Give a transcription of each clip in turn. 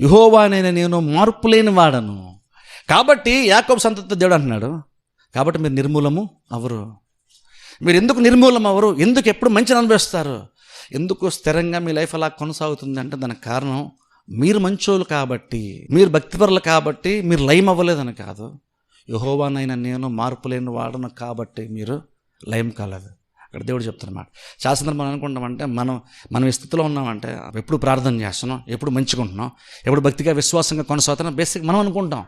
యహోవానైన నేను మార్పు లేని వాడను. కాబట్టి యాకోబు సంతత దేవుడు అంటున్నాడు కాబట్టి మీరు నిర్మూలము అవరు. మీరు ఎందుకు నిర్మూలం అవరు? ఎందుకు ఎప్పుడు మంచిని అనుభవిస్తారు? ఎందుకు స్థిరంగా మీ లైఫ్ అలా కొనసాగుతుంది అంటే దానికి కారణం మీరు మంచోళ్ళు కాబట్టి మీరు భక్తిపరులు కాబట్టి మీరు లయం అవ్వలేదని కాదు. యహోవానైనా నేను మార్పు లేని వాడను కాబట్టి మీరు లయం కాలేదు. అక్కడ దేవుడు చెప్తున్నమాట శాస్త్రం మనం అనుకుంటామంటే మనం మనం ఈ స్థితిలో ఉన్నామంటే ఎప్పుడు ప్రార్థన చేస్తున్నాం ఎప్పుడు మంచుకుంటున్నాం ఎప్పుడు భక్తిగా విశ్వాసంగా కొనసాగుతున్నాం బేసిక్ మనం అనుకుంటాం.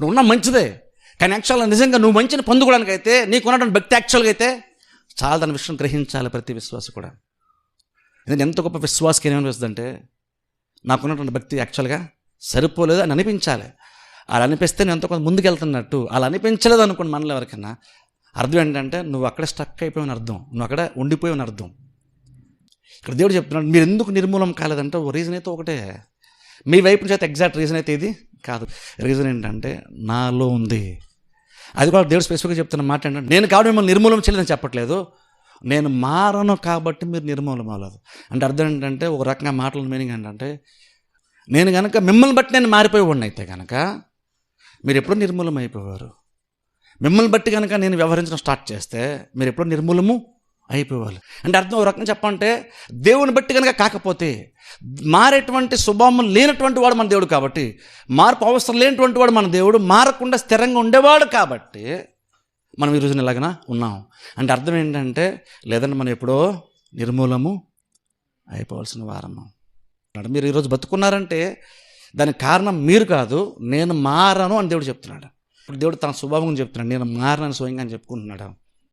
నువ్వు ఉన్నా మంచిదే కానీ యాక్చువల్గా నిజంగా నువ్వు మంచిని పొందుకోవడానికి అయితే నీకు ఉన్నటువంటి భక్తి యాక్చువల్గా అయితే చాలా దాని విషయం గ్రహించాలి ప్రతి విశ్వాసం కూడా. ఎందుకంటే ఎంత గొప్ప విశ్వాసకి ఏమనిపిస్తుంది అంటే నాకున్నటువంటి భక్తి యాక్చువల్గా సరిపోలేదు అని అనిపించాలి. అలా అనిపిస్తే నేను ఎంతో కొంత ముందుకెళ్తున్నట్టు అలా అనిపించలేదు అనుకోండి మనలో ఎవరికైనా అర్థం ఏంటంటే నువ్వు అక్కడే స్టక్ అయిపోయావు అర్థం. నువ్వు అక్కడ ఉండిపోయావు అర్థం. ఇక్కడ దేవుడు చెప్తున్నాడు మీరు ఎందుకు నిర్మూలం కాలేదంటే ఓ రీజన్ అయితే ఒకటే. మీ వైపు నుంచి అయితే ఎగ్జాక్ట్ రీజన్ అయితే ఇది కాదు. రీజన్ ఏంటంటే నాలో ఉంది. అది కూడా దేవుడు స్పెసిఫిక్గా చెప్తున్న మాట ఏంటంటే నేను కాబట్టి మిమ్మల్ని నిర్మూలం చేయలేదని చెప్పట్లేదు. నేను మారను కాబట్టి మీరు నిర్మూలం అవ్వలేదు. అంటే అర్థం ఏంటంటే ఒక రకంగా మాటల మీనింగ్ ఏంటంటే నేను కనుక మిమ్మల్ని బట్టి నేను మారిపోయి ఉండి అయితే కనుక మీరు ఎప్పుడూ నిర్మూలం అయిపోయారు మిమ్మల్ని బట్టి కనుక నేను వ్యవహరించడం స్టార్ట్ చేస్తే మీరు ఎప్పుడో నిర్మూలము అయిపోవాలి అంటే అర్థం ఒక రకంగా చెప్పంటే దేవుని బట్టి కనుక కాకపోతే మారేటువంటి స్వభావం లేనటువంటి వాడు మన దేవుడు కాబట్టి మార్పు అవసరం లేనటువంటి వాడు మన దేవుడు మారకుండా స్థిరంగా ఉండేవాడు కాబట్టి మనం ఈ రోజున ఇలాగన ఉన్నాం. అంటే అర్థం ఏంటంటే లేదంటే మనం ఎప్పుడో నిర్మూలము అయిపోవాల్సిన వారము. అన్నాడు. మీరు ఈరోజు బతుకున్నారంటే దానికి కారణం మీరు కాదు నేను మారను అని దేవుడు చెప్తున్నాడు. ఇప్పుడు దేవుడు తన స్వభావం చెప్తున్నాడు నేను మారనని స్వయంగా అని చెప్పుకుంటున్నాడు?